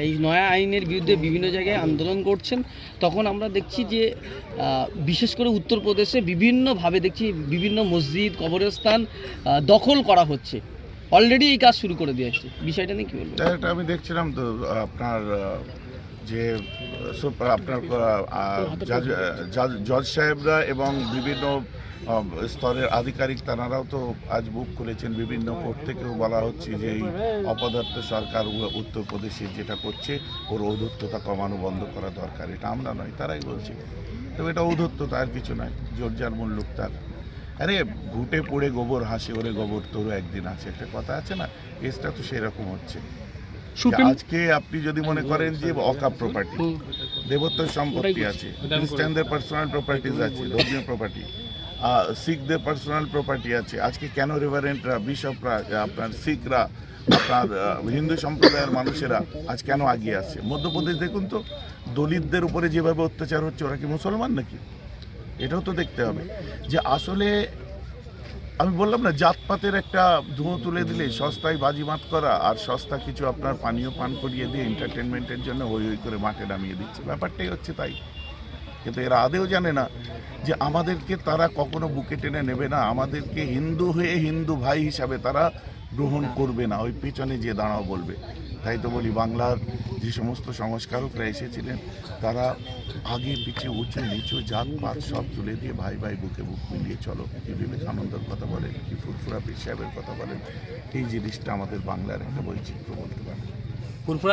এই নয়া আইনের বিরুদ্ধে বিভিন্ন জায়গায় আন্দোলন করছেন। তখন আমরা দেখছি যে বিশেষ করে উত্তরপ্রদেশে বিভিন্নভাবে দেখছি বিভিন্ন মসজিদ, কবরস্থান দখল করা হচ্ছে। অলরেডি এই কাজ শুরু করে দিয়েছে বিষয়টা নিয়ে কি বলব? এটা আমি দেখছিলাম তো, আপনার যে আপনার জাজ সাহেবরা এবং বিভিন্ন স্তরের আধিকারিক তারাও তো আজ বুক খুলেছেন। বিভিন্ন কোর্ট থেকেও বলা হচ্ছে যে এই অপদার্থ সরকার উত্তরপ্রদেশে যেটা করছে, ওর ঔদ্ধত্যতা কমানো বন্ধ করা দরকার। এটা আমরা নয়, তারাই বলছে। তবে এটা ঔদ্ধত্যতা আর কিছু নয় জোরজার মুল্লুক তার। আরে ঘুটে পড়ে গোবর হাসি ওরে গোবর তোরও একদিন আছে। একটা কথা আছে না? কেসটা তো সেরকম হচ্ছে। আজকে আপনি যদি মনে করেন যে অকাপ প্রপার্টি দেবত্বের সম্পত্তি আছে খ্রিস্টানদের পার্সোনাল প্রপার্টিজ আছে ধর্মীয় প্রপার্টি শিখদের পার্সোনাল প্রপার্টি আছে আজকে কেন রেভারেন্টরা বিশপরা আপনার শিখরা আপনার হিন্দু সম্প্রদায়ের মানুষেরা আজ কেন আগিয়ে আসছে? মধ্যপ্রদেশ দেখুন তো দলিতদের উপরে যেভাবে অত্যাচার হচ্ছে ওরা কি মুসলমান নাকি? এটাও তো দেখতে হবে যে আসলে আমি বললাম না, জাতপাতের একটা ধুঁয়ো তুলে দিলে সস্তায় বাজিমাত করা আর সস্তা কিছু আপনার পানীয় পান করিয়ে দিয়ে এন্টারটেনমেন্টের জন্য হই হই করে মাঠে নামিয়ে দিচ্ছে। ব্যাপারটাই হচ্ছে তাই। কিন্তু এরা আদেও জানে না যে আমাদেরকে তারা কখনো বুকে টেনে নেবে না। আমাদেরকে হিন্দু হয়ে হিন্দু ভাই হিসাবে তারা গ্রহণ করবে না। ওই পেছনে যে দাঁড়াও বলবে। তাই তো বলি, বাংলার যে সমস্ত সংস্কারকরা এসেছিলেন, তারা আগে পিছিয়ে উঁচু নিচু জাত পাত সব তুলে দিয়ে ভাই ভাই বুকে বুক মিলিয়ে চলো। কি বিবেকানন্দর কথা বলেন, কি ফুরফুরা পীর সাহেবের কথা বলেন, এই জিনিসটা আমাদের বাংলার একটা বৈচিত্র্য বলতে পারে। ফুরফুরা